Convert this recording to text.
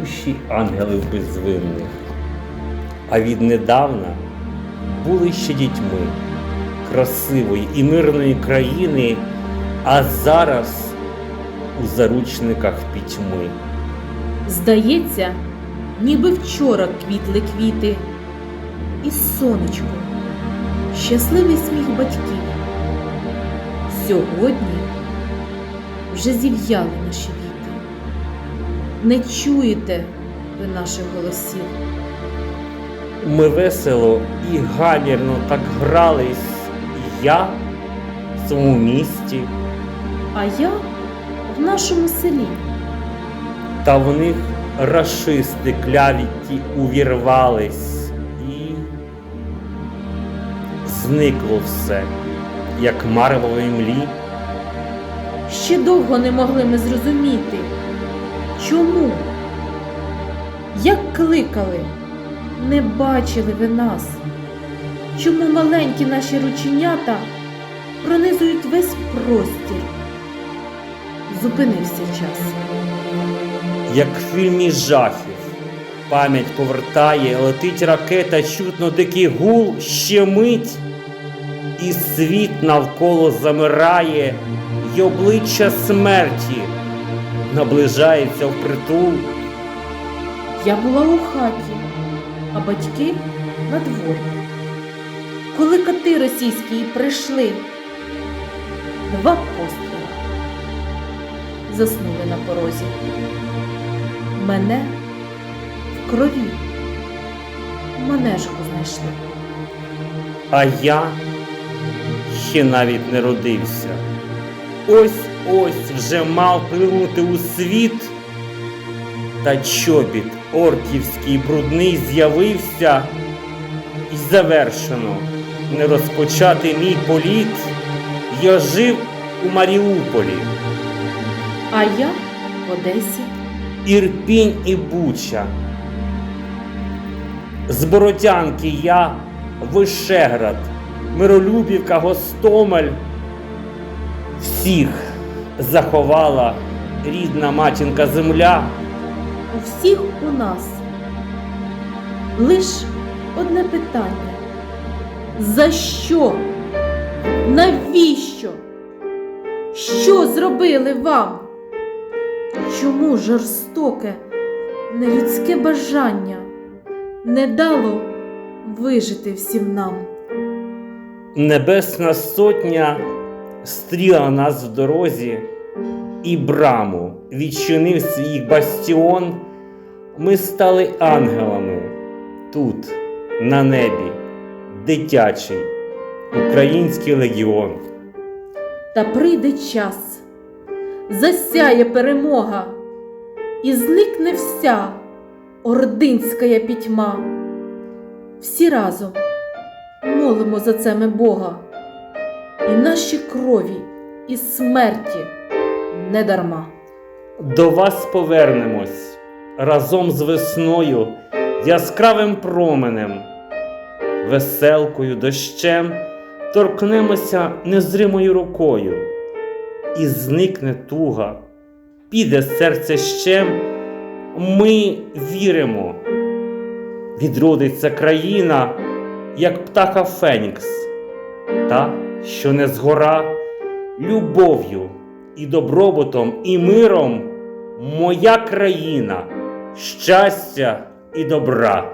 тисячі ангелів безвинних, а віднедавна були ще дітьми красивої і мирної країни, а зараз у заручниках пітьми. Здається, ніби вчора квітли квіти. І сонечко, щасливий сміх батьків. Сьогодні вже зів'яли наші віти. Не чуєте ви наших голосів. Ми весело і гамірно так грались, я в цьому місті, А я в нашому селі. та в них рашисти клявіті увірвались, і зникло все, як марвової млі. Ще довго не могли ми зрозуміти, чому? Як кликали, не бачили ви нас? Чому маленькі наші рученята пронизують весь простір? Зупинився час. Як в фільмі жахів, пам'ять повертає, летить ракета, чутно дикий гул, ще мить, і світ навколо замирає, й обличчя смерті наближається впритул. Я була у хаті, а батьки на дворі. Коли коти російські прийшли, два постріли заснули на порозі. Мене в крові манежку знайшли. А я ще навіть не родився. Ось ось вже мав плинути у світ. Та чобіт орківський брудний з'явився, і завершено не розпочати мій політ. Я жив у Маріуполі, А я в Одесі. Ірпінь і Буча. З Бородянки я Вишеград, Миролюбівка, Гостомель. Всіх заховала рідна матінка земля. У всіх у нас лиш одне питання. За що? Навіщо? Що зробили вам? Чому жорстоке, нелюдське бажання не дало вижити всім нам? Небесна сотня стріла нас в дорозі, і браму відчинив свій бастіон. Ми стали ангелами тут, на небі, дитячий український легіон. Та прийде час, засяє перемога, і зникне вся ординська пітьма. Всі разом молимо за це ми Бога, і наші крові і смерті не дарма. До вас повернемось разом з весною, яскравим променем, веселкою, дощем торкнемося незримою рукою, і зникне туга, піде серце щем. Ми віримо, відродиться країна, як птаха Фенікс, та, що не згора, любов'ю і добробутом, і миром моя країна, щастя і добра.